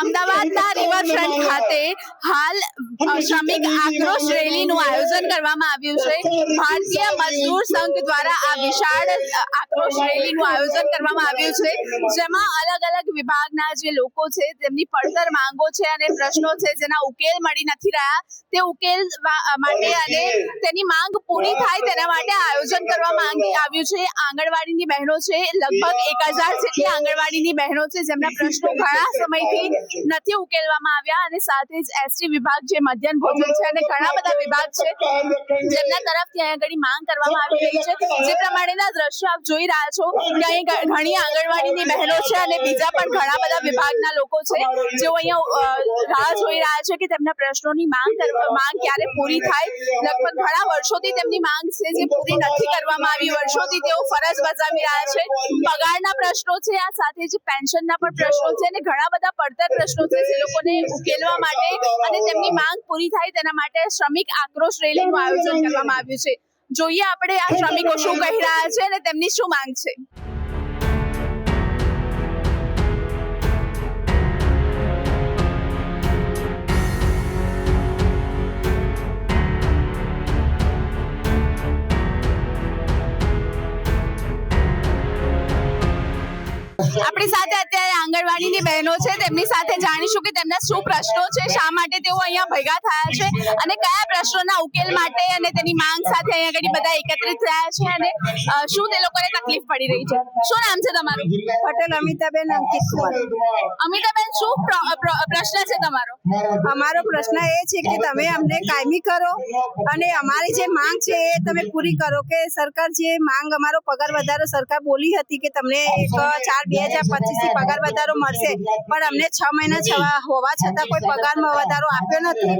અમદાવાદના રિવરફ્રન્ટ ખાતે હાલ શ્રમિક આક્રોશ રેલીનું આયોજન કરવામાં આવ્યું છે. ભારતીય મજદૂર સંઘ દ્વારા આ વિશાળ આક્રોશ રેલીનું આયોજન કરવામાં આવ્યું છે. જેમાં અલગ અલગ વિભાગના જે લોકો છે તેમની પડતર માંગો છે અને પ્રશ્નો છે જેના ઉકેલ મળી નથી રહ્યા. તે ઉકેલ માટે અને તેની માંગ પૂરી થાય તેના માટે આયોજન કરવામાં આવ્યું છે. આંગણવાડીની બહેનો છે લગભગ એક હજાર જેટલી આંગણવાડીની બહેનો છે જેમના પ્રશ્નો ઘણા સમયથી નથી ઉકેલવામાં આવ્યા અને સાથે જ એસટી વિભાગ જે મધ્યાહન ભોજન છે અને ઘણા બધા વિભાગ છે, જેમના તરફથી અહીંયા આગળ માંગ કરવામાં આવી રહી છે. જે પ્રમાણેના દ્રશ્યો આપ જોઈ રહ્યા છો કે અહીં ઘણી આંગણવાડીની બહેનો છે અને બીજા પણ ઘણા બધા વિભાગના લોકો છે, જેઓ અહીંયા રાહ જોઈ રહ્યા છે કે તેમના પ્રશ્નોની માંગ માંગ ક્યારે પૂરી થાય. લગભગ ઘણા વર્ષોથી તેમની માંગ છે જે પૂરી નથી કરવામાં આવી. વર્ષોથી તેઓ ફરજ બજાવી રહ્યા છે. પગારના પ્રશ્નો છે, આ સાથે જ પેન્શનના પણ પ્રશ્નો છે અને ઘણા બધા પડતર પ્રશ્નો છે. લોકોને ઉકેલવા માટે અને તેમની માંગ પૂરી થાય તેના માટે શ્રમિક આક્રોશ રેલીનું આયોજન કરવામાં આવ્યું છે. જોઈએ આપણે આ શ્રમિકો શું કહી રહ્યા છે અને તેમની શું માંગ છે. આપણી સાથે અત્યારે આંગણવાડીની બહેનો છે તેમની સાથે જાણીશું કે તેમના શું પ્રશ્નો છે? શા માટે તેઓ અહીંયા ભેગા થયા છે? અને કયા પ્રશ્નોના ઉકેલ માટે અને તેની માંગ સાથે અહીંયા આગળ બધા એકત્રિત થયા છે? અને શું તે લોકોને તકલીફ પડી રહી છે? શું નામ છે તમારું? પટેલ અમિતાબેન અંકિત કુમાર અમિતાબેન શું પ્ર- પ્ર- પ્રશ્ન છે તમારો? અમારો પ્રશ્ન એ છે કે તમે અમને કાયમી કરો અને અમારી જે માંગ છે એ તમે પૂરી કરો કે સરકાર જે માંગ અમારો પગાર વધારો સરકાર બોલી હતી કે તમને એક ચાર બે હજાર પચીસથી પગાર વધારો મળશે. પણ અમને છ મહિના છવા હોવા છતાં કોઈ પગારમાં વધારો આપ્યો નથી.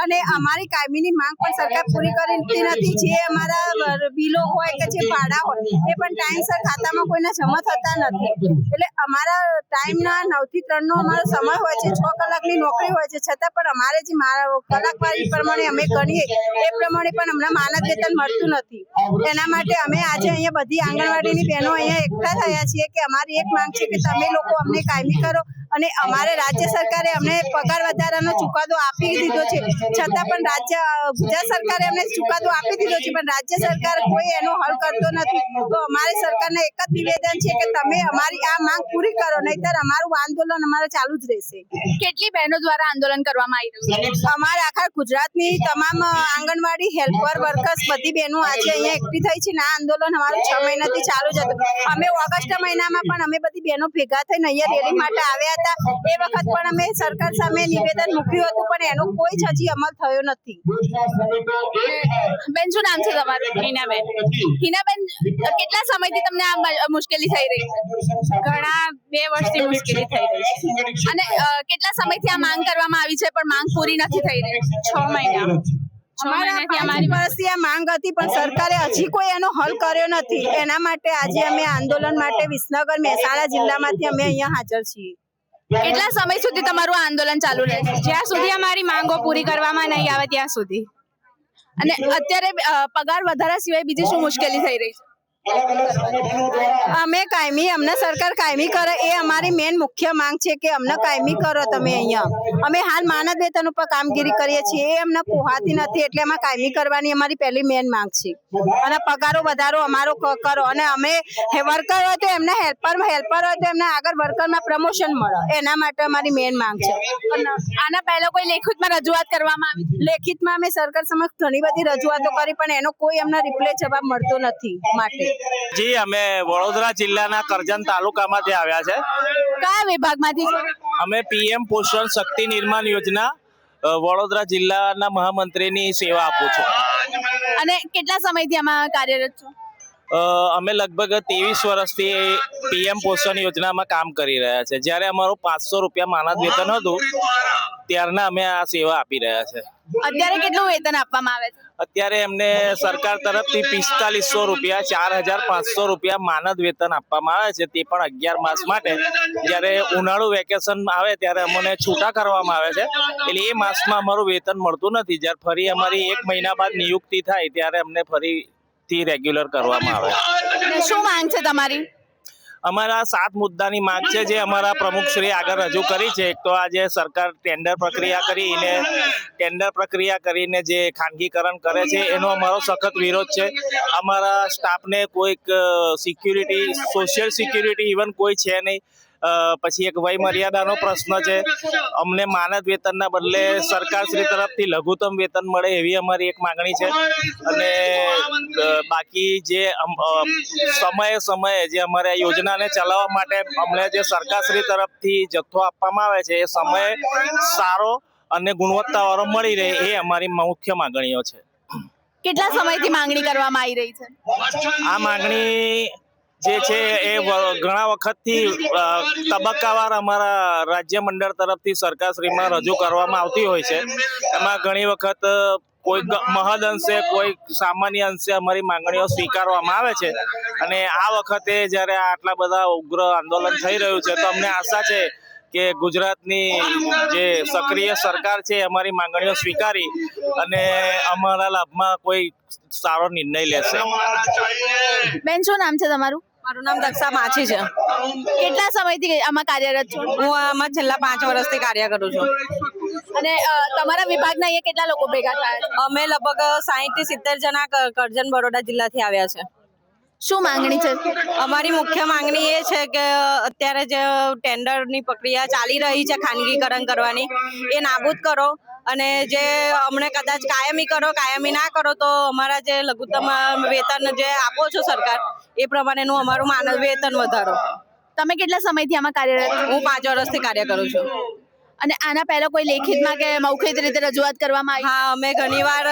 અને અમારી કાયમીની માંગ પણ સરકાર પૂરી કરતી નથી. જે અમારા બિલો હોય કે જે ભાડા હોય, એ પણ ટાઈમસર ખાતામાં કોઈના જમા થતા નથી. એટલે અમારા ટાઈમના નવથી ત્રણનો અમારો સમય હોય છે, છ કલાકની નોકરી હોય છે. છતાં પણ અમારે જે મારા કલાકવારી પ્રમાણે અમે ગણીએ, એ પ્રમાણે પણ અમને માનદ વેતન મળતું નથી. એના માટે અમે આજે અહીંયા બધી આંગણવાડીની બહેનો અહીંયા એકઠા થયા છીએ કે અમારી એક માંગ છે કે તમે લોકો અમને કાયમી કરો. અને અમારે રાજ્ય સરકારે અમને પગાર વધારાનો ચુકાદો આપી દીધો છે. છતાં પણ રાજ્ય ગુજરાત સરકારે અમને ચુકાદો આપી દીધો છે પણ રાજ્ય સરકાર કોઈ એનો હલ કરતો નથી. તો અમારે સરકારને એક જ નિવેદન છે કે તમે અમારી આ માંગ પૂરી કરો નહીતર અમારું આંદોલન અમારે ચાલુ જ રહેશે. કેટલી બહેનો દ્વારા આંદોલન કરવામાં આવી રહ્યું છે? અમારે આખા ગુજરાતની તમામ આંગણવાડી હેલ્પર વર્કર્સ બધી બહેનો આજે અહીંયા એકઠી થઈ છે ને આ આંદોલન અમારું છ મહિનાથી ચાલુ જ હતું. અમે ઓગસ્ટ મહિનામાં પણ અમે બધી બહેનો ભેગા થઈને અહીંયા રેલી માટે આવ્યા હતા. એ વખત પણ અમે સરકાર સામે નિવેદન મૂક્યું હતું પણ એનો કોઈ જ હજી અમલ થયો નથી. બેન શું નામ છે તમારું? હિનાબેન. હિનાબેન કેટલા સમયથી તમને આ મુશ્કેલી થઈ રહી છે? ઘણા બે વર્ષથી મુશ્કેલી થઈ રહી છે. અને કેટલા સમયથી આ માંગ કરવામાં આવી છે પણ માંગ પૂરી નથી થઈ રહી? છ મહિના. છ અમારી પાંચ આ માંગ હતી પણ સરકારે હજી કોઈ એનો હલ કર્યો નથી. એના માટે આજે અમે આંદોલન માટે વિસનગર મહેસાણા જિલ્લામાંથી અમે અહીંયા હાજર છીએ. કેટલા સમય સુધી તમારું આંદોલન ચાલુ રહેશે જ્યાં સુધી અમારી માંગો પૂરી કરવામાં નહીં આવે ત્યાં સુધી. અને અત્યારે પગાર વધારા સિવાય બીજી શું મુશ્કેલી થઈ રહી છે? અમે કાયમી અમને સરકાર કાયમી કરે એ અમારી મેન મુખ્ય માંગ છે કે અમને કાયમી કરો તમે અહીંયા. અમે હાલ માનદ વેતન ઉપર કામગીરી કરીએ છીએ એ અમને પોહાતી નથી એટલે એમાં કાયમી કરવાની અમારી પહેલી મેન માંગ છે. અને પગારો વધારો અમારો કરો અને અમે વર્કર હોય તો એમને હેલ્પર હેલ્પર હોય તો એમને આગળ વર્કરમાં પ્રમોશન મળે એના માટે અમારી મેન માંગ છે. આના પહેલા કોઈ લેખિતમાં રજૂઆત કરવામાં આવી લેખિતમાં અમે સરકાર સમક્ષ ઘણી બધી રજૂઆતો કરી પણ એનો કોઈ અમને રિપ્લે જવાબ મળતો નથી માટે. જી અમે વડોદરા જિલ્લાના કરજણ તાલુકામાંથી આવ્યા છે. કયા વિભાગમાંથી? અમે પીએમ પોષણ શક્તિ નિર્માણ યોજના વડોદરા જિલ્લાના મહામંત્રીની સેવા આપું છું. અને કેટલા સમયથી આમાં કાર્યરત છો? અમે લગભગ ત્રેવીસ વર્ષથી પીએમ પોષણ યોજનામાં કામ કરી રહ્યા છે. જ્યારે અમારું પાંચસો રૂપિયા માનદ વેતન હતું ત્યારના અમે આ સેવા આપી રહ્યા છે. અત્યારે કેટલું વેતન આપવામાં આવે છે? અત્યારે એમને સરકાર તરફથી પિસ્તાલીસો રૂપિયા ચાર હજાર પાંચસો રૂપિયા માનદ વેતન આપવામાં આવે છે. તે પણ અગિયાર માસ માટે. જ્યારે ઉનાળુ વેકેશન આવે ત્યારે અમને છૂટા કરવામાં આવે છે. એટલે એ માસમાં અમારું વેતન મળતું નથી. જ્યારે ફરી અમારી એક મહિના બાદ નિયુક્તિ થાય ત્યારે અમને ફરીથી રેગ્યુલર કરવામાં આવે. શું માંગ છે તમારી? અમારા સાત મુદ્દાની માંગ છે જે અમારા પ્રમુખશ્રી આગળ રજૂ કરી છે. એક તો આજે સરકાર ટેન્ડર પ્રક્રિયા કરીને ટેન્ડર પ્રક્રિયા કરીને જે ખાનગીકરણ કરે છે એનો અમારો સખત વિરોધ છે. અમારા સ્ટાફને કોઈક સિક્યુરિટી સોશિયલ સિક્યુરિટી ઇવન કોઈ છે નહીં. પછી એક વય મર્યાદાનો પ્રશ્ન છે. અમને માનદ વેતનના બદલે સરકારશ્રી તરફથી લઘુત્તમ વેતન મળે એવી અમારી એક માંગણી છે. અને બાકી જે સમયે સમયે જે અમારે આ યોજનાને ચલાવવા માટે અમને જે સરકારશ્રી તરફથી જથ્થો આપવામાં આવે છે એ સમયે સારો અને ગુણવત્તાવાળો મળી રહે એ અમારી મુખ્ય માંગણીઓ છે. કેટલા સમયથી માંગણી કરવામાં આવી રહી છે? આ માંગણી જે છે એ ઘણા વખતથી તબક્કાવાર અમારા રાજ્ય મંડળ તરફથી સરકારશ્રીમાં રજૂ કરવામાં આવતી હોય છે. એમાં ઘણી વખત કોઈ મહદ અંશે કોઈ સામાન્ય અંશે અમારી માંગણીઓ સ્વીકારવામાં આવે છે. અને આ વખતે જ્યારે આટલા બધા ઉગ્ર આંદોલન થઈ રહ્યું છે તો અમને આશા છે કે ગુજરાતની જે સક્રિય સરકાર છે અમારી માંગણીઓ સ્વીકારી અને અમારા લાભમાં કોઈ સારો નિર્ણય લેશે. બેન શું નામ છે તમારું? મારું નામ દક્ષા માછી છે. કેટલા સમયથી આમાં કાર્યરત છું? હું આમાં છેલ્લા પાંચ વર્ષથી કાર્ય કરું છું. અને તમારા વિભાગના અહીંયા કેટલા લોકો ભેગા થયા અમે લગભગ સાહીઠથી સિત્તેર જણા કરજણ બરોડા જિલ્લાથી આવ્યા છે. શું માંગણી છે? અમારી મુખ્ય માંગણી એ છે કે અત્યારે જે ટેન્ડરની પ્રક્રિયા ચાલી રહી છે ખાનગીકરણ કરવાની એ નાબૂદ કરો. અને જે અમને કદાચ કાયમી કરો કાયમી ના કરો તો અમારા જે લઘુત્તમ વેતન જે આપો છો સરકાર એ પ્રમાણેનું અમારું માનવ વેતન વધારો. તમે કેટલા સમયથી આમાં કાર્યરત હું પાંચ વર્ષથી કાર્ય કરું છું. અને આના પહેલા કોઈ લેખિતમાં કે મૌખિક રીતે રજૂઆત કરવામાં આવી? હા અમે ઘણીવાર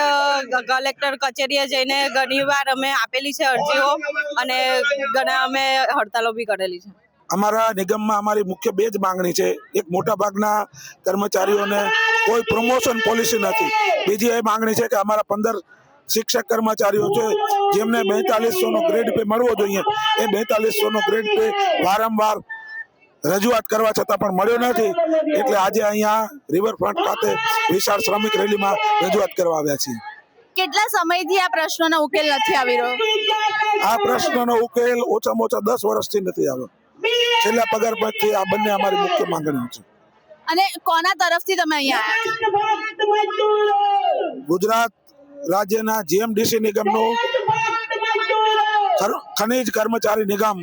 કલેક્ટર કચેરીએ જઈને ઘણીવાર અમે આપેલી છે અરજીઓ અને ઘણા અમે હડતાલો બી કરેલી છે. અમારા નિગમમાં અમારી મુખ્ય બે જ માંગણી છે. એક મોટા ભાગના કર્મચારીઓને કોઈ પ્રમોશન પોલિસી નથી. બીજી એ માંગણી છે કે અમારા પંદર શિક્ષક કર્મચારીઓ છે જેમને બેતાલીસો નો ગ્રેડ પે મળવો જોઈએ. એ બેતાલીસો નો ગ્રેડ પે વારંવાર રજૂઆત કરવા છતાં પણ મળ્યો નથી. એટલે આજે અહીંયા રિવરફ્રન્ટ ખાતે વિશાળ શ્રમિક રેલીમાં રજૂઆત કરવા આવ્યા છીએ. કેટલા સમયથી આ પ્રશ્નનો ઉકેલ નથી આવી રહ્યો? આ પ્રશ્નનો ઉકેલ ઓછામાં ઓછા દસ વર્ષથી નથી આવ્યો. છેલ્લા પગાર પછી આ બંને અમારી મુખ્ય માંગણીઓ છે. અને કોના તરફથી તમે અહીંયા ગુજરાત રાજ્યના જીએમડીસી નિગમનું ખનીજ ખનિજ કર્મચારી નિગમ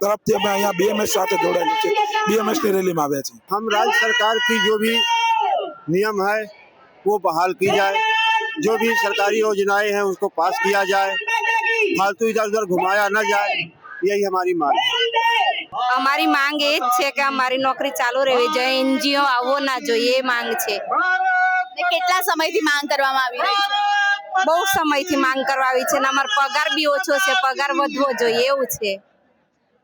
તરફથી અમે અહીંયા બીએમએસ સાથે જોડાયેલું છે બીએમએસ ની રેલીમાં આવ્યા છીએ हम राज्य सरकार की जो भी नियम है वो बहाल की जाए जो भी सरकारी योजनाएं हैं उसको पास किया जाए फालतू इधर उधर घुमाया न जाए यही हमारी मांग है અમારી માંગ એ જ છે કે અમારી નોકરી ચાલુ રહેવી જોઈએ એનજીઓ આવવો ના જોઈએ એ માંગ છે અને કેટલા સમયથી માંગ કરવામાં આવી રહી છે બહુ સમયથી માંગ કરવા આવી છે અને અમારો પગાર બી ઓછો છે પગાર વધવો જોઈએ એવું છે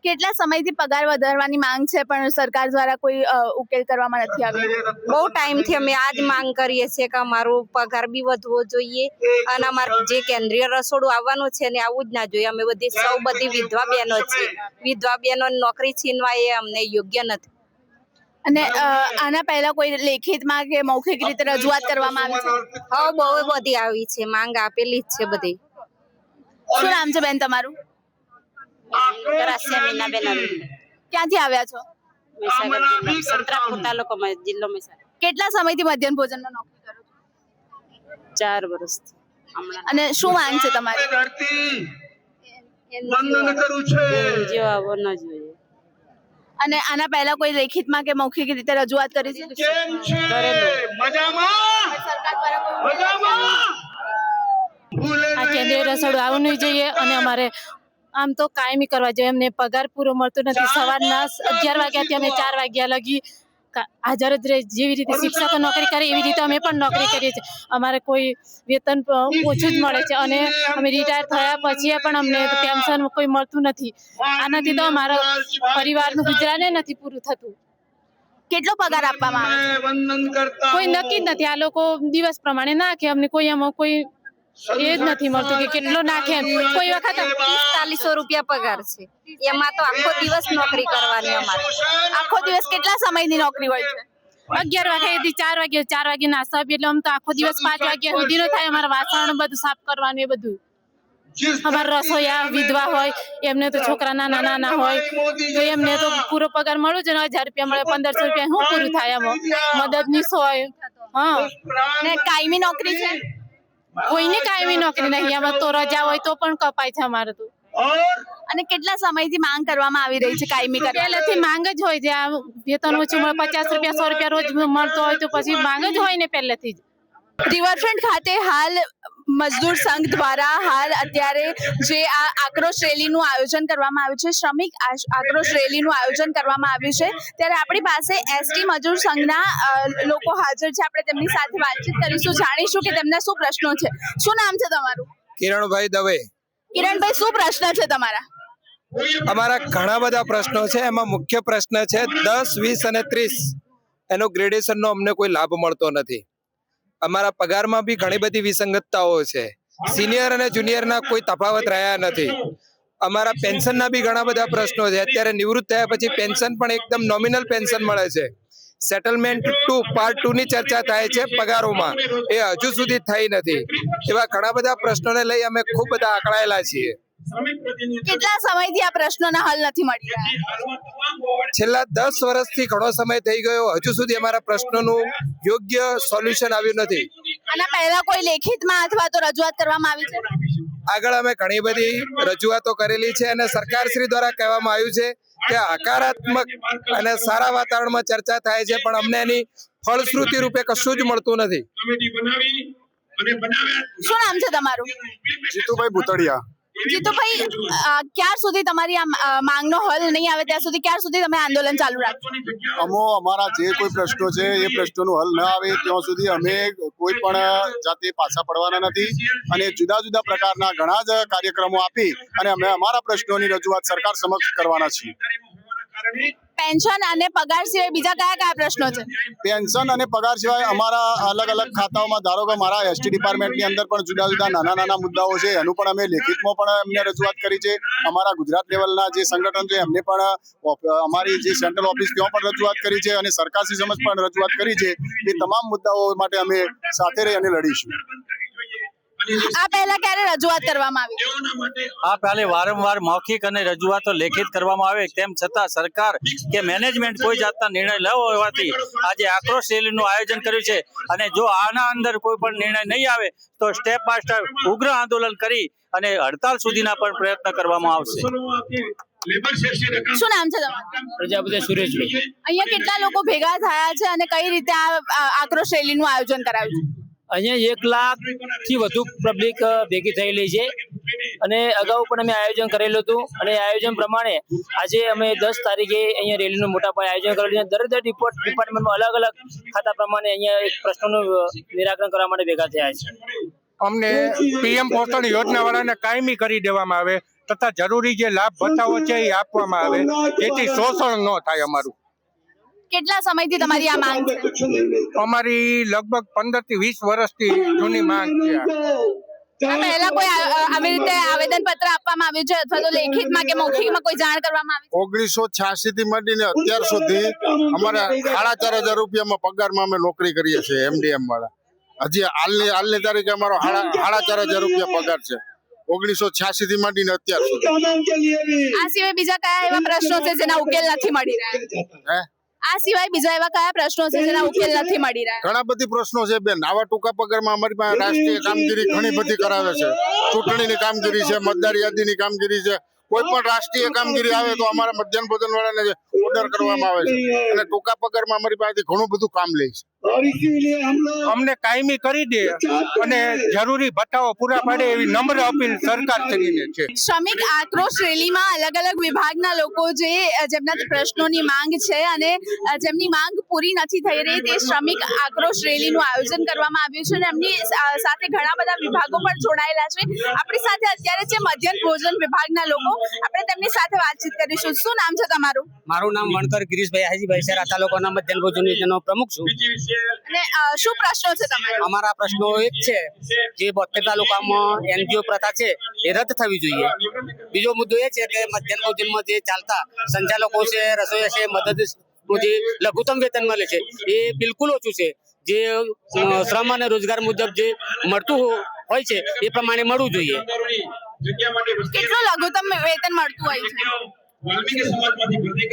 કેટલા સમયથી પગાર વધારવાની માંગ છે? પણ સરકાર દ્વારા કોઈ ઉકેલ કરવામાં નથી આવ્યો. બહુ ટાઈમથી અમે આ જ માંગ કરીએ છીએ કે અમારો પગાર બી વધવો જોઈએ અને અમારું જે કેન્દ્રીય રસોડું આવવાનું છે ને આવું જ ના જોઈએ. અમે બધી સૌ બધી વિધવા બહેનો છે વિધવા બહેનો નોકરી છીનવા એ અમને યોગ્ય નથી. અને આના પહેલા કોઈ લેખિતમાં કે મૌખિક રીતે રજૂઆત કરવામાં આવી છે? હા બહુ બધી આવી છે. માંગ આપેલી જ છે બધી. શું નામ છે બેન તમારું? મીનાબેન ક્યાંથી આવ્યા છો? મહીસાગર જિલ્લો સંતરામપુર તાલુકો મ- જિલ્લો મહીસાગર કેટલા સમયથી મધ્યાહન નોકરી કરો છો? ચાર વર્ષથી. અને શું માંગ છે તમારી? અને આના પહેલા કોઈ લેખિતમાં કે મૌખિક રીતે રજૂઆત કરી છે? આ કેન્દ્રીય રસોડું આવવું નહીં જોઈએ અને અમારે આમ તો કાયમી કરવા જોઈએ અમને પગાર પૂરો મળતો નથી. સવારના અગિયાર વાગ્યાથી અમે ચાર વાગ્યા લગી હાજર જ જેવી રીતે શિક્ષકો નોકરી કરે એવી રીતે અમે પણ નોકરી કરીએ છીએ. અમારે કોઈ વેતન ઓછું જ મળે છે અને અમે રિટાયર થયા પછી પણ અમને પેન્શન કોઈ મળતું નથી. આનાથી તો અમારા પરિવારનું ગુજરાને નથી પૂરું થતું. કેટલો પગાર આપવામાં આવે કોઈ નક્કી જ નથી. આ લોકો દિવસ પ્રમાણે નાખે અમને કોઈ એમાં કોઈ એ જ નથી મળતું કે કેટલો નાખે કોઈ વખત પિસ્તાલીસો રૂપિયા પગાર છે. એમાં તો આખો દિવસ નોકરી કરવાની અમારે. આખો દિવસ કેટલા સમયની નોકરી હોય છે? અગિયાર વાગ્યાથી ચાર વાગે ચાર વાગે નાસ્તા આપીએ એટલે આમ તો આખો દિવસ પાંચ વાગ્યા સુધીનો થાય અમારે વાસણ બધું સાફ કરવાનું એ બધું. અમારા રસોઈયા વિધવા હોય એમને તો છોકરા નાના નાના હોય તો એમને તો પૂરો પગાર મળ્યો જ ને હજાર રૂપિયા મળે પંદરસો રૂપિયા શું પૂરું થાય એમાં મદદનીશ હોય. હા. ને કાયમી નોકરી છે? કોઈને કાયમી નોકરી નહીં આમાં તો રજા હોય તો પણ કપાય છે અમારે તો. અને કેટલા સમયથી માંગ કરવામાં આવી રહી છે કાયમી કરવા પહેલેથી માંગ જ હોય છે આ વેતન ઓછું મળે પચાસ રૂપિયા સો રૂપિયા રોજ મળતો હોય તો પછી માંગ જ હોય ને પહેલેથી જ. રિવરફ્રન્ટ ખાતે હાલ મજદૂર સંઘ દ્વારા હાલ અત્યારે જે આ આક્રોશ રેલીનું આયોજન કરવામાં આવ્યું છે શ્રમિક આક્રોશ રેલીનું આયોજન કરવામાં આવ્યું છે ત્યારે આપણી પાસે એસટી મજૂર સંઘના લોકો હાજર છે. આપણે તેમની સાથે વાતચીત કરીશું જાણીશું કે તેમના શું પ્રશ્નો છે. શું નામ છે તમારું? કિરણભાઈ દવે. કિરણભાઈ શું પ્રશ્ન છે તમારા? અમારા ઘણા બધા પ્રશ્નો છે. એમાં મુખ્ય પ્રશ્ન છે દસ વીસ અને ત્રીસ. એનો ગ્રેડેશનનો અમને કોઈ લાભ મળતો નથી. અમારા પગારમાં બી ઘણી બધી વિસંગતતાઓ છે. સિનિયર અને જુનિયરના કોઈ તફાવત રહ્યા નથી. અમારા પેન્શનના બી ઘણા બધા પ્રશ્નો છે. અત્યારે નિવૃત્ત થયા પછી પેન્શન પણ એકદમ નોમિનલ પેન્શન મળે છે. સેટલમેન્ટ ટુ પાર્ટ ટુ ની ચર્ચા થાય છે પગારોમાં. એ હજુ સુધી થઈ નથી. એવા ઘણા બધા પ્રશ્નોને લઈ અમે ખૂબ બધા આકળાયેલા છીએ. કેટલા સમયથી આ પ્રશ્નોના હલ નથી મળી રહ્યા? છેલ્લા દસ વર્ષથી ઘણો સમય થઈ ગયો. હજુ સુધી અમારા પ્રશ્નોનું યોગ્ય સોલ્યુશન આવ્યું નથી. આના પહેલા કોઈ લેખિતમાં અથવા તો રજૂઆત કરવામાં આવી છે? આગળ અમે ઘણી બધી રજૂઆતો કરેલી છે અને સરકારશ્રી દ્વારા કહેવામાં આવ્યું છે કે હકારાત્મક અને સારા વાતાવરણમાં ચર્ચા થાય છે પણ અમને એની ફળશ્રુતિ રૂપે કશું જ મળતું નથી. શું નામ છે તમારું? જીતુભાઈ ભૂતળિયા જીતુભાઈ ક્યાર સુધી તમારી આ માંગનો હલ નહીં આવે ત્યાં સુધી ક્યાર સુધી તમે આંદોલન ચાલુ રાખશો અમો, અમારા જે કોઈ પ્રશ્નો છે, એ પ્રશ્નોનો હલ ન આવે ત્યાં સુધી અમે કોઈ પણ જાતે પાછા પડવાના નથી અને જુદા જુદા પ્રકારના ઘણા જ કાર્યક્રમો આપી અને અમે અમારા પ્રશ્નોની રજૂઆત સરકાર સમક્ષ કરવાના છીએ. પેન્શન અને પગાર સિવાય બીજા કયા કયા પ્રશ્નો છે? પેન્શન અને પગાર સિવાય અમારા અલગ અલગ ખાતાઓમાં ધારો કે મારા એસટી ડિપાર્ટમેન્ટની અંદર પણ જુદા જુદા નાના નાના મુદ્દાઓ છે. એનું પણ અમે લેખિતમાં પણ એમને રજૂઆત કરી છે. અમારા ગુજરાત લેવલના જે સંગઠન છે એમને પણ અમારી જે સેન્ટ્રલ ઓફિસ ત્યાં પણ રજૂઆત કરી છે અને સરકારશ્રી સમક્ષ પણ રજૂઆત કરી છે. એ તમામ મુદ્દાઓ માટે અમે સાથે રહી અને લડીશું. આ પહેલા ક્યારે રજૂઆત કરવામાં આવી? આ પહેલે વારંવાર મૌખિક અને રજૂઆતો લેખિત કરવામાં આવે તેમ છતાં સરકાર કે મેનેજમેન્ટ કોઈ જાતના નિર્ણય ન હોવાથી આજે આક્રોશ રેલીનું આયોજન કર્યું છે. અને જો આના અંદર કોઈ પણ નિર્ણય નહીં આવે તો સ્ટેપ બાય સ્ટેપ ઉગ્ર આંદોલન કરી અને હડતાલ સુધીના પણ પ્રયત્ન કરવામાં આવશે. શું નામ છે તમારું? પ્રજાપતિ સુરેશભાઈ. અહીંયા કેટલા લોકો ભેગા થયા છે અને કઈ રીતે આ આક્રોશ રેલીનું આયોજન કરાવ્યું છે? અહીંયા એક લાખથી વધુ પબ્લિક ભેગી થયેલી છે. અને અગાઉ પણ અમે આયોજન કરેલું હતું. અને આયોજન પ્રમાણે આજે અમે દસ તારીખે અહીંયા રેલીનું મોટા પાયે આયોજન કરેલું છે. દર દરેક ડિપોર્ટ ડિપાર્ટમેન્ટમાં અલગ અલગ ખાતા પ્રમાણે અહીંયા એક પ્રશ્નોનું નિરાકરણ કરવા માટે ભેગા થયા છે. અમને પીએમ પોષણ યોજના વાળાને કાયમી કરી દેવામાં આવે તથા જરૂરી જે લાભ ભથ્થાઓ છે એ આપવામાં આવે. જેથી શોષણ ન થાય અમારું. કેટલા સમયથી તમારી આ માંગ છે? અમારી લગભગ પંદરથી વીસ વર્ષથી જૂની માંગ છે આ. આ પહેલા કોઈ આ- આ- આવી રીતે આવેદન પત્ર આપવામાં આવ્યું છે અથવા તો લેખિતમાં કે મૌખિકમાં કોઈ જાણ કરવામાં આવી ઓગણીસો છ્યાસી થી માંડીને અત્યાર સુધી અમારા સાડા ચાર હજાર રૂપિયામાં પગારમાં અમે નોકરી કરીએ છીએ એમડીએમ વાળા. હજી હાલની હાલની તારીખે અમારો સાડા ચાર હજાર રૂપિયા પગાર છે. ઓગણીસો છ્યાસી થી માંડીને અત્યાર સુધી. આ સિવાય બીજા કયા એવા પ્રશ્નો છે જેના ઉકેલ નથી મળી રહ્યા? હે? આ સિવાય બીજા એવા કયા પ્રશ્નો છે જેના ઉકેલ નથી મળી રહ્યા ઘણા બધી પ્રશ્નો છે બેન. આવા ટૂંકા પગારમાં અમારી પાસે રાષ્ટ્રીય કામગીરી ઘણી બધી કરાવે છે. ચૂંટણીની કામગીરી છે મતદાર યાદીની કામગીરી છે. કોઈ પણ રાષ્ટ્રીય કામગીરી આવે તો અમારા મધ્યાહન ભોજન વાળાને ઓર્ડર કરવામાં આવે છે. અને ટૂંકા પગારમાં અમારી પાસેથી ઘણું બધું કામ લે છે. અમને કાયમી કરી દે અને જરૂરી ભથ્થાઓ પૂરા પાડે એવી નમ્ર અપીલ સરકાર કરીને છે. શ્રમિક આક્રોશ રેલીમાં અલગ અલગ વિભાગના લોકો જે જેમના પ્રશ્નોની માંગ છે અને જેમની માંગ પૂરી નથી થઈ રહી તે શ્રમિક આક્રોશ રેલીનું આયોજન કરવામાં આવ્યું છે અને એમની સાથે ઘણા બધા વિભાગો પણ જોડાયેલા છે. આપણી સાથે અત્યારે છે મધ્યાહન ભોજન વિભાગના લોકો. આપણે તેમની સાથે વાતચીત કરીશું. શું નામ છે તમારું? મારું નામ વણકર ગિરીશભાઈ હાજીભાઈ સરા તાલુકાના મધ્યાહન ભોજન યોજનાનો પ્રમુખ છું. અને શું પ્રશ્નો છે તમારા? અમારા પ્રશ્નો એક છે જે બોતેર તાલુકામાં એનજીઓ પ્રથા છે એ રદ થવી જોઈએ. બીજો મુદ્દો એ છે કે મધ્યાહન ભોજનમાં જે ચાલતા સંચાલકો છે રસોઈયા છે મદદ જે લઘુત્તમ વેતન મળે છે એ બિલકુલ ઓછું છે. જે શ્રમ અને રોજગાર મુજબ જે મળતું હોય છે એ પ્રમાણે મળવું જોઈએ. કેટલું લઘુત્તમ વેતન મળતું હોય છે?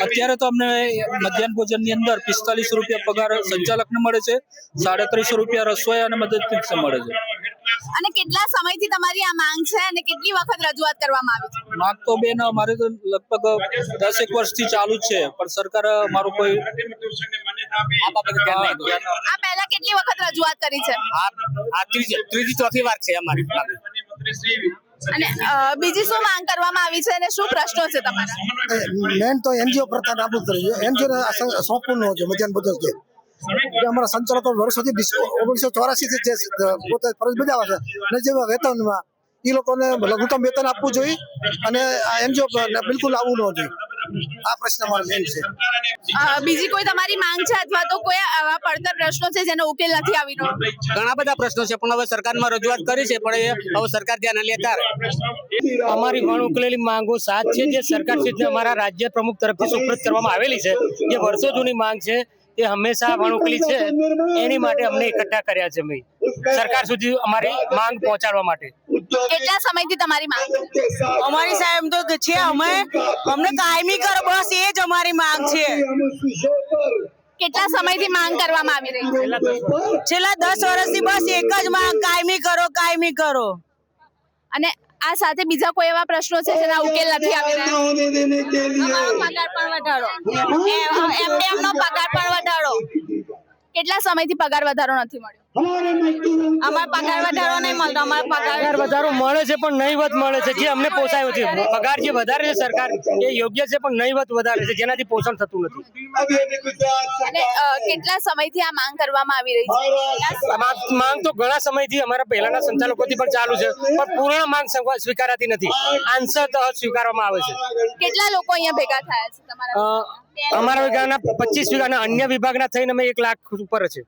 અત્યારે તો અમને મધ્યાહન ભોજનની અંદર પિસ્તાલીસ રૂપિયા પગાર સંચાલક ને મળે છે સાડત્રીસો રૂપિયા રસોઈ અને મદદનીશ મળે છે. અને કેટલા સમયથી તમારી આ માંગ છે અને કેટલી વખત રજૂઆત કરવામાં આવી છે? માંગ તો બેન અમારે તો લગભગ દસ એક વર્ષથી ચાલુ જ છે પણ સરકાર મારું કોઈ આ બાબતે ધ્યાન આ પહેલા કેટલી વખત રજૂઆત કરી છે? આ ત્રીજી ત્રીજી ચોથી વાર છે અમારી અને બીજી શું માંગ કરવામાં આવી છે અને શું પ્રશ્નો છે તમારા? મેન તો એનજીઓ પ્રથા નાબૂદ કરી છે. એનજીઓ સોંપવું ન છે, મધ્યાહન બદલ કે અમારા સંચાલકો વર્ષોથી ઓગણીસો ચોરાસી થી જે પોતે ફરજ બજાવે છે અને જે વેતનમાં એ લોકોને લઘુત્તમ વેતન આપવું જોઈએ અને આ એનજીઓ બિલકુલ આવવું ન જોઈએ. આ પ્રશ્ન મારો મેન છે. બીજી કોઈ તમારી માંગ છે અથવા તો કોઈ આવા પડતર પ્રશ્નો છે જેનો ઉકેલ નથી આવી રહ્યો? ઘણા બધા પ્રશ્નો છે પણ હવે સરકારમાં રજૂઆત કરી છે પણ એ હવે સરકાર ધ્યાન લેતા અમારી પણ ઉકેલેલી માંગો સાત છે જે સરકાર ક્ષેત્રે અમારા રાજ્ય પ્રમુખ તરફથી સુપ્રત કરવામાં આવેલી છે. જે વર્ષો જૂની માંગ છે તે હંમેશા વણુકલી છે. એની માટે અમને એકઠા કર્યા છે મેં સરકાર સુધી અમારી માંગ પહોંચાડવા માટે. કેટલા સમયથી તમારી માંગ અમારી સાહેબ તો છે અમે અમને કાયમી કરો બસ એ જ અમારી માંગ છે. કેટલા સમયથી માંગ કરવામાં આવી રહી છે? છેલ્લા દસ વર્ષથી બસ એક જ માંગ કાયમી કરો કાયમી કરો. અને આ સાથે બીજા કોઈ એવા પ્રશ્નો છે જેના ઉકેલ નથી આવી રહ્યા? પગાર પણ વધારો. એમને એમનો પગાર પણ વધારો. કેટલા સમયથી પગાર વધારો નથી મળ્યો? અમારો પગાર વધારો નહીં મળતો અમારો પગાર પગાર વધારો મળે છે પણ નહીવત મળે છે. જે અમને પોસાયો છે. પગાર જે વધારે છે સરકાર એ યોગ્ય છે પણ નહીવત વધારે છે. જેનાથી પોષણ થતું નથી. અને કેટલા સમયથી આ માંગ કરવામાં આવી રહી છે? માંગ- તો ઘણા સમયથી અમારા પહેલાના સંચાલકોથી પણ ચાલુ છે પણ પૂર્ણ માંગ સ્વીકાર- સ્વીકારાતી નથી. આન્સર તો સ્વીકારવામાં આવે છે. કેટલા લોકો અહીંયા ભેગા થયા છે તમારા અમારા વિભાગના પચીસ વિભાગના અન્ય વિભાગના થઈને અમે એક લાખ ઉપર છે.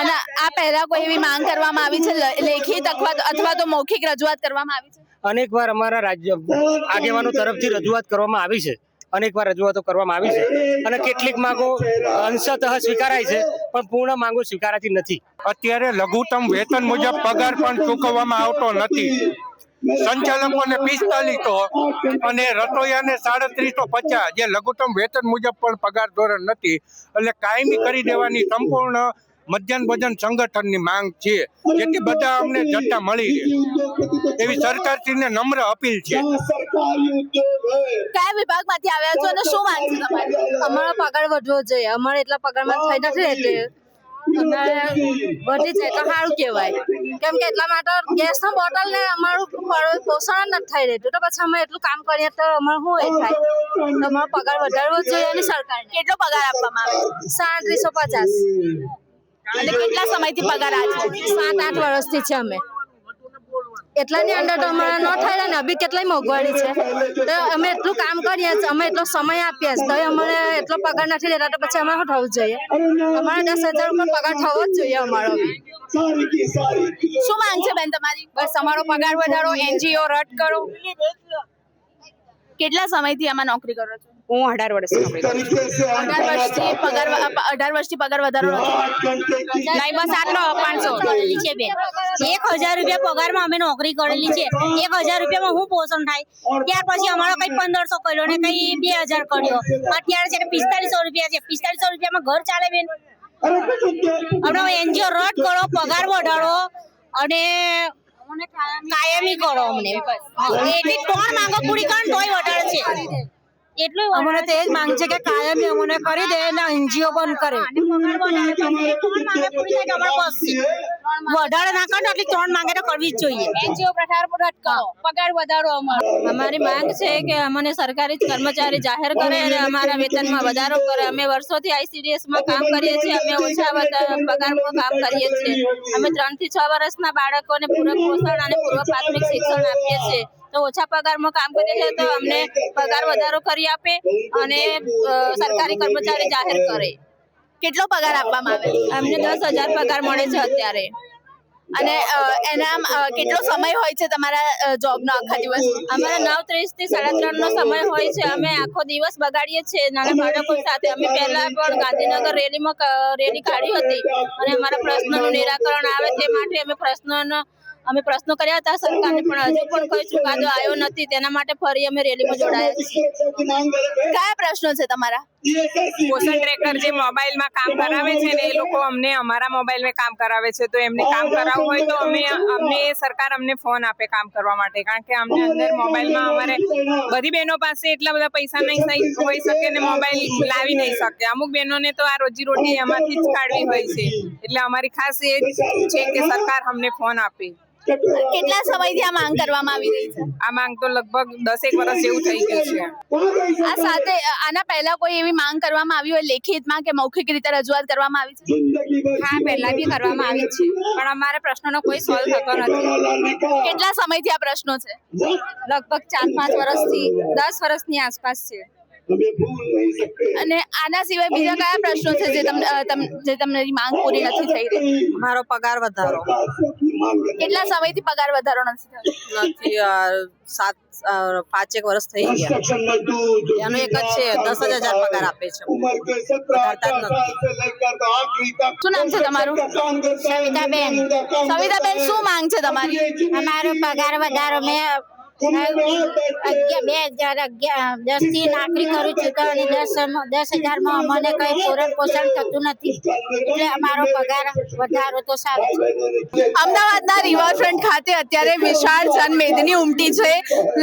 અને આ પહેલા કોઈ એવી માંગ કરવામાં આવી છે? લેખિત અથવા તો- અથવા તો મૌખિક રજૂઆત કરવામાં આવી છે? અનેક વાર અમારા રાજ્ય આગેવાનો તરફથી રજૂઆત કરવામાં આવી છે. અનેક વાર રજૂઆતો કરવામાં આવી છે. અને કેટલીક માંગો અંશતઃ સ્વીકારાય છે પણ પૂર્ણ માંગો સ્વીકારાતી નથી. અત્યારે લઘુત્તમ વેતન મુજબ પગાર પણ ચૂકવવામાં આવતો નથી. સંચાલકોને પિસ્તાલીસો અને રસોઈયાને સાડત્રીસો પચાસ જે લઘુત્તમ વેતન મુજબ પણ પગાર ધોરણ નથી. એટલે કાયમી કરી દેવાની સંપૂર્ણ મધ્યાહન ભોજન સંગઠનની માંગ છે. જેથી બધા અમને જતા મળી રહે. એવી સરકારશ્રીને નમ્ર અપીલ છે. કયા વિભાગમાંથી આવ્યા છો અને શું માંગ છે તમારી? અમારો પગાર વધવો જોઈએ. અમારે એટલા પગારમાં થઈ નથી રહેતી. વધી જાય તો સારું કહેવાય. કેમ કે એટલા માટે ગેસનો બોટલ ને અમારું પોષણ જ નથી થઈ રહેતું. તો પછી અમે એટલું કામ કરીએ તો અમારે શું એ થાય? તો અમારો પગાર વધારવો જોઈએ અને સરકારને. કેટલો પગાર આપવામાં આવે? સાડત્રીસો પચાસ. અને કેટલા સમયથી પગાર આ છે સાત આઠ વર્ષથી છે અમે. એટલાની અંદર તો અમારે ન થાય ને અભી કેટલાય મોંઘવારી છે. તો અમે એટલું કામ કરીએ છીએ, અમે એટલો સમય આપીએ તો અમને એટલો પગાર નથી દેતા તો પછી અમારે શું થવું જોઈએ? અમારે દસ હજાર ઉપર પગાર થવો જ જોઈએ અમારો શું માંગ છે બેન તમારી? બસ અમારો પગાર વધારો એનજીઓ રદ કરો. કેટલા સમયથી આમાં નોકરી કરો છો? હું અઢાર છું. અઢાર વર્ષથી પગાર અઢાર વર્ષથી પગાર વધારો નહીં બસ આટલો પાંચસો. કરેલી છે બેન. એક હજાર રૂપિયા પગારમાં અમે નોકરી કરેલી છે. એક હજાર રૂપિયામાં હું પોષણ થાય? ત્યાર પછી અમારો કઈ પંદરસો કર્યો ને કઈ બે હજાર કર્યો. અત્યારે છે પિસ્તાલીસો રૂપિયા છે. પિસ્તાલીસો રૂપિયામાં ઘર ચાલે બેન? હમણાં એનજીઓ રદ કરો પગાર વધારો અને કાયમી કરો અમને. એટલી ત્રણ માંગો પૂરી કરો તોય વધારે છે. અમને તો એ જ માંગ છે કે કાયમી અમને કરી દે અને એનજીઓ બંધ કરે. વધારે ના કરો ને ત્રણ માંગે તો કરવી જ જોઈએ. એનજીઓ પ્રચાર રદ કરો. પગાર વધારો અમારો. અમારી માંગ છે કે અમને સરકારી કર્મચારી જાહેર કરે અને અમારા વેતનમાં વધારો કરે. અમે વર્ષોથી આઈસીડીએસમાં કામ કરીએ છીએ અમે ઓછા પગારમાં કામ કરીએ છીએ. અમે ત્રણથી છ વર્ષના બાળકોને પૂરક પોષણ અને પૂર્વ પ્રાથમિક શિક્ષણ આપીએ છીએ. તો ઓછા પગારમાં કામ કરીએ છીએ તો અમને પગાર વધારો કરી આપે અને સરકારી કર્મચારી જાહેર કરે. કેટલો પગાર આપવામાં આવે અમને દસ હજાર પગાર મળે છે અત્યારે. અને એના કેટલો સમય હોય છે તમારા જોબનો આખા દિવસ? અમારા નવ ત્રીસથી સાડા ત્રણ નો સમય હોય છે. અમે આખો દિવસ બગાડીએ છીએ. નાના બાળકો સાથે. અમે પહેલા પણ ગાંધીનગર રેલીમાં રેલી કાઢી હતી. અને અમારા પ્રશ્નનું નિરાકરણ આવે તે માટે અમે પ્રશ્નનો અમે પ્રશ્નો કર્યા હતા સરકારને, પણ હજુ પણ કોઈ ચુકાદો આવ્યો નથી. તેના માટે ફરી અમે રેલીમાં જોડાયા છીએ. કયા પ્રશ્નો છે તમારા? પોષણ ટ્રેકર જે મોબાઈલમાં કામ કરાવે છે ને એ લોકો અમને અમારા મોબાઈલમાં કામ કરાવે છે. તો એમને કામ કરાવવું હોય તો અમે, અમને સરકાર અમને ફોન આપે કામ કરવા માટે. કારણ કે અમને અંદર મોબાઈલમાં અમારે બધી બહેનો પાસે એટલા બધા પૈસા નહીં હોઈ શકે ને મોબાઈલ લાવી નહીં શકે. અમુક બહેનોને તો આ રોજી રોટી એમાંથી જ કાઢવી હોય છે. એટલે અમારી ખાસ એ છે કે સરકાર અમને ફોન આપે. કેટલા સમયથી આ માંગ કરવામાં આવી રહી છે? આ માંગ તો લગભગ દસેક વર્ષ જેવું થઈ ગયું છે. આ સાથે આના પહેલા કોઈ એવી માંગ કરવામાં આવી હોય લેખિતમાં કે મૌખિક રીતે રજૂઆત કરવામાં આવી છે? હા પહેલા બી કરવામાં આવી છે. પણ અમારા પ્રશ્નોનો કોઈ સોલ્વ થતો નથી. કેટલા સમયથી આ પ્રશ્નો છે? લગભગ ચાર પાંચ વર્ષથી દસ વર્ષની આસપાસ છે. અને આના સિવાય બીજા કયા પ્રશ્નો છે જે તમને જે તમને માંગ પૂરી નથી થઈ રહી? મારો પગાર વધારો. કેટલા સમયથી પગાર વધારો નથી થયો? નથી અ, સાત પાંચેક વર્ષ થઈ ગયા. એનો એક જ છે દસ જ હજાર પગાર આપે છે. શું નામ છે તમારું? સવિતાબેન. સવિતાબેન શું માંગ છે તમારી? અમારો પગાર વધારો મેં બે હજાર અગિયાર દસથી નોકરી કરું છું તો અને દસ દસ હજારમાં અમને કઈ પૂરણ પોષણ થતું નથી. એટલે અમારો પગાર વધારો તો સારો છે. અમદાવાદના રિવરફ્રન્ટ ખાતે અત્યારે વિશાળ જનમેદની ઉમટી છે.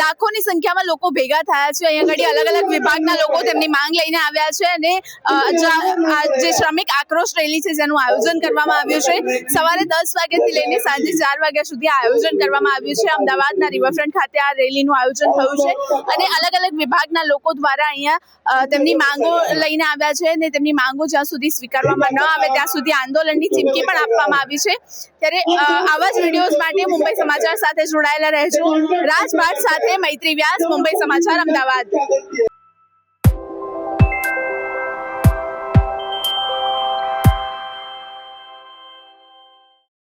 લાખોની સંખ્યામાં લોકો ભેગા થયા છે. અહીંયા આગળ અલગ અલગ વિભાગના લોકો તેમની માંગ લઈને આવ્યા છે અને આ જે શ્રમિક આક્રોશ રેલી છે જેનું આયોજન કરવામાં આવ્યું છે. સવારે દસ વાગ્યાથી લઈને સાંજે ચાર વાગ્યા સુધી આયોજન કરવામાં આવ્યું છે. અમદાવાદના રિવરફ્રન્ટ ખાતે આ રેલીનું આયોજન થયું છે. અને અલગ અલગ વિભાગના લોકો દ્વારા અહીંયા તેમની માંગો લઈને આવ્યા છે અને તેમની માંગો જ્યાં સુધી સ્વીકારવામાં ન આવે ત્યાં સુધી આંદોલનની ચીમકી પણ આપવામાં આવી છે. ત્યારે આવા જ વિડીયોઝ માટે મુંબઈ સમાચાર સાથે જોડાયેલા રહેજો. રાજભાટ સાથે મૈત્રી વ્યાસ, મુંબઈ સમાચાર, અમદાવાદ.